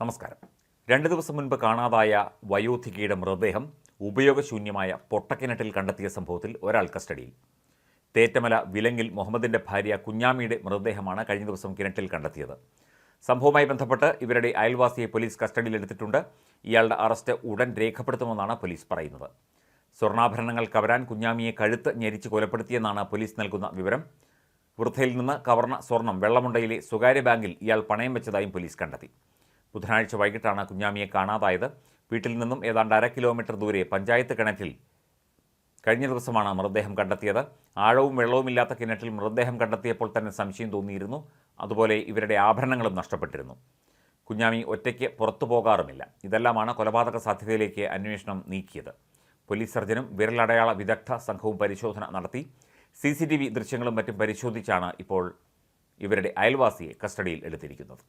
നമസ്കാരം. രണ്ട് ദിവസം മുൻപ് കാണാതായ വയോധികയുടെ മൃതദേഹം ഉപയോഗശൂന്യമായ പൊട്ടക്കിണറ്റിൽ കണ്ടെത്തിയ സംഭവത്തിൽ ഒരാൾ കസ്റ്റഡിയിൽ. തേറ്റമല വിലങ്ങിൽ മുഹമ്മദിന്റെ ഭാര്യ കുഞ്ഞാമിയുടെ മൃതദേഹമാണ് കഴിഞ്ഞ ദിവസം കിണറ്റിൽ കണ്ടെത്തിയത്. സംഭവവുമായി ബന്ധപ്പെട്ട് ഇവരുടെ അയൽവാസിയെ പോലീസ് കസ്റ്റഡിയിലെടുത്തിട്ടുണ്ട് ഇയാളുടെ അറസ്റ്റ് ഉടൻ രേഖപ്പെടുത്തുമെന്നാണ് പോലീസ് പറയുന്നത്. സ്വർണാഭരണങ്ങൾ കവരാൻ കുഞ്ഞാമിയെ കഴുത്ത് ഞെരിച്ച് കൊലപ്പെടുത്തിയെന്നാണ് പോലീസ് നൽകുന്ന വിവരം. വൃദ്ധയിൽ നിന്ന് കവർന്ന സ്വർണം വെള്ളമുണ്ടയിലെ സ്വകാര്യ ബാങ്കിൽ ഇയാൾ പണയം വെച്ചതായും പോലീസ് കണ്ടെത്തി. ബുധനാഴ്ച വൈകിട്ടാണ് കുഞ്ഞാമിയെ കാണാതായത്. വീട്ടിൽ നിന്നും ഏതാണ്ട് അര കിലോമീറ്റർ ദൂരെ പഞ്ചായത്ത് കിണറ്റിൽ കഴിഞ്ഞ ദിവസമാണ് മൃതദേഹം കണ്ടെത്തിയത്. ആഴവും വെള്ളവുമില്ലാത്ത കിണറ്റിൽ മൃതദേഹം കണ്ടെത്തിയപ്പോൾ തന്നെ സംശയം തോന്നിയിരുന്നു. അതുപോലെ ഇവരുടെ ആഭരണങ്ങളും നഷ്ടപ്പെട്ടിരുന്നു. കുഞ്ഞാമി ഒറ്റയ്ക്ക് പുറത്തു പോകാറുമില്ല. ഇതെല്ലാമാണ് കൊലപാതക സാധ്യതയിലേക്ക് അന്വേഷണം നീക്കിയത്. പോലീസ് സർജനും വിരലടയാള വിദഗ്ധ സംഘവും പരിശോധന നടത്തി. സി സി ടി വി ദൃശ്യങ്ങളും മറ്റും പരിശോധിച്ചാണ് ഇപ്പോൾ ഇവരുടെ അയൽവാസിയെ കസ്റ്റഡിയിൽ എടുത്തിരിക്കുന്നത്.